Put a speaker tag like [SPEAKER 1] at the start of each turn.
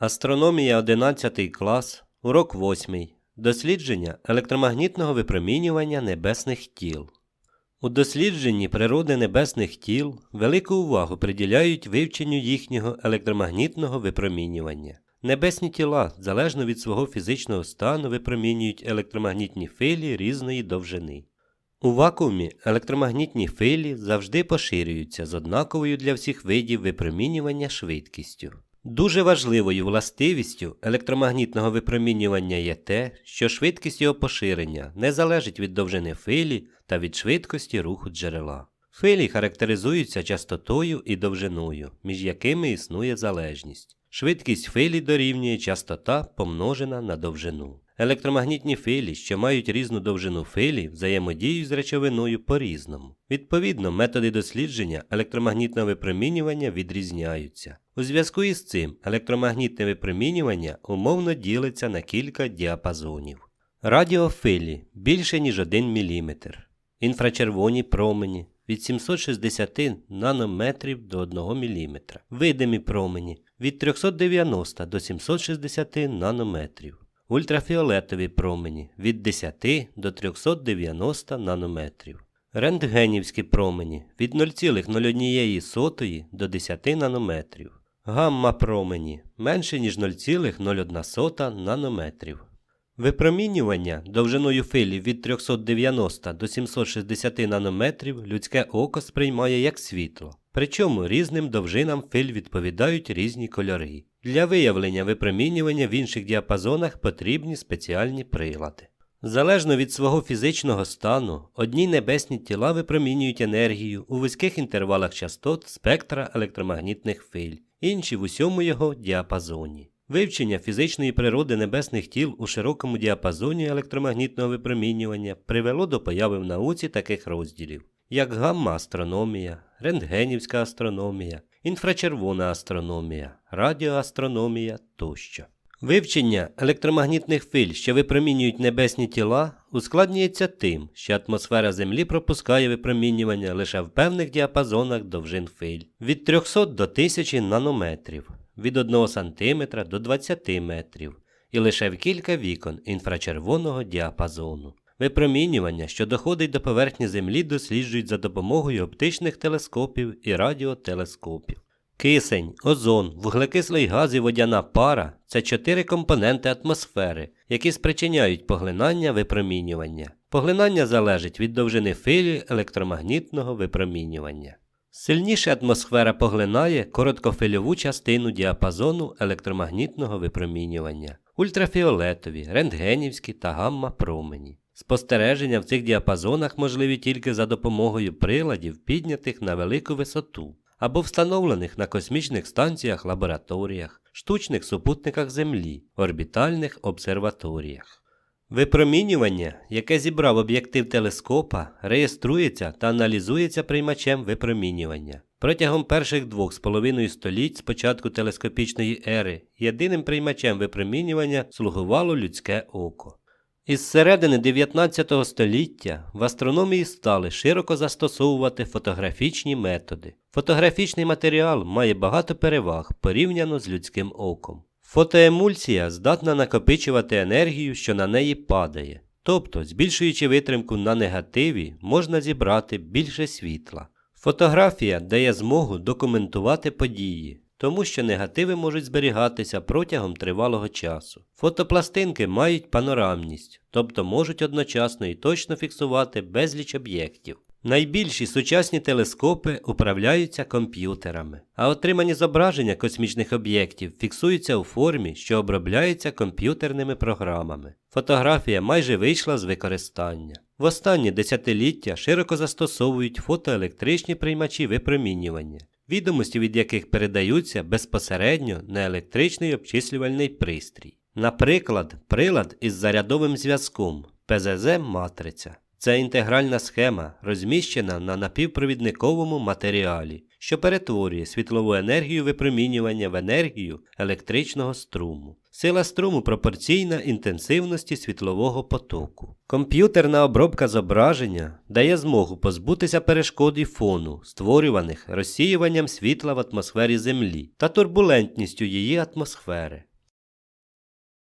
[SPEAKER 1] Астрономія 11 клас, урок 8. Дослідження електромагнітного випромінювання небесних тіл. У дослідженні природи небесних тіл велику увагу приділяють вивченню їхнього електромагнітного випромінювання. Небесні тіла, залежно від свого фізичного стану, випромінюють електромагнітні хвилі різної довжини. У вакуумі електромагнітні хвилі завжди поширюються з однаковою для всіх видів випромінювання швидкістю. Дуже важливою властивістю електромагнітного випромінювання є те, що швидкість його поширення не залежить від довжини филі та від швидкості руху джерела. Филі характеризуються частотою і довжиною, між якими існує залежність. Швидкість хвилі дорівнює частота помножена на довжину. Електромагнітні хвилі, що мають різну довжину хвилі, взаємодіють з речовиною по-різному. Відповідно, методи дослідження електромагнітного випромінювання відрізняються. У зв'язку із цим електромагнітне випромінювання умовно ділиться на кілька діапазонів. Радіохвилі більше ніж 1 мм. Інфрачервоні промені від 760 нанометрів до 1 мм. Видимі промені від 390 до 760 нанометрів. Ультрафіолетові промені від 10 до 390 нанометрів. Рентгенівські промені від 0,01 до 10 нанометрів. Гамма промені менше ніж 0,01 нанометрів. Випромінювання довжиною хвилі від 390 до 760 нанометрів людське око сприймає як світло. Причому різним довжинам хвиль відповідають різні кольори. Для виявлення випромінювання в інших діапазонах потрібні спеціальні прилади. Залежно від свого фізичного стану, одні небесні тіла випромінюють енергію у вузьких інтервалах частот спектра електромагнітних хвиль, інші в усьому його діапазоні. Вивчення фізичної природи небесних тіл у широкому діапазоні електромагнітного випромінювання привело до появи в науці таких розділів, як гамма-астрономія, рентгенівська астрономія, інфрачервона астрономія, радіоастрономія тощо. Вивчення електромагнітних хвиль, що випромінюють небесні тіла, ускладнюється тим, що атмосфера Землі пропускає випромінювання лише в певних діапазонах довжин хвиль від 300 до 1000 нанометрів, від 1 см до 20 метрів, і лише в кілька вікон інфрачервоного діапазону. Випромінювання, що доходить до поверхні Землі, досліджують за допомогою оптичних телескопів і радіотелескопів. Кисень, озон, вуглекислий газ і водяна пара це чотири компоненти атмосфери, які спричиняють поглинання випромінювання. Поглинання залежить від довжини хвилі електромагнітного випромінювання. Сильніше атмосфера поглинає короткофильову частину діапазону електромагнітного випромінювання, ультрафіолетові, рентгенівські та гамма промені. Спостереження в цих діапазонах можливі тільки за допомогою приладів, піднятих на велику висоту або встановлених на космічних станціях лабораторіях, штучних супутниках Землі, орбітальних обсерваторіях. Випромінювання, яке зібрав об'єктив телескопа, реєструється та аналізується приймачем випромінювання. Протягом перших двох з половиною століть з початку телескопічної ери єдиним приймачем випромінювання слугувало людське око. Із середини 19 століття в астрономії стали широко застосовувати фотографічні методи. Фотографічний матеріал має багато переваг порівняно з людським оком. Фотоемульсія здатна накопичувати енергію, що на неї падає. Тобто, збільшуючи витримку на негативі, можна зібрати більше світла. Фотографія дає змогу документувати події, тому що негативи можуть зберігатися протягом тривалого часу. Фотопластинки мають панорамність, тобто можуть одночасно і точно фіксувати безліч об'єктів. Найбільші сучасні телескопи управляються комп'ютерами, а отримані зображення космічних об'єктів фіксуються у формі, що обробляється комп'ютерними програмами. Фотографія майже вийшла з використання. В останні десятиліття широко застосовують фотоелектричні приймачі випромінювання, відомості від яких передаються безпосередньо на електричний обчислювальний пристрій. Наприклад, прилад із зарядовим зв'язком ПЗЗ-матриця. Це інтегральна схема, розміщена на напівпровідниковому матеріалі, що перетворює світлову енергію випромінювання в енергію електричного струму. Сила струму пропорційна інтенсивності світлового потоку. Комп'ютерна обробка зображення дає змогу позбутися перешкод і фону, створюваних розсіюванням світла в атмосфері Землі та турбулентністю її атмосфери.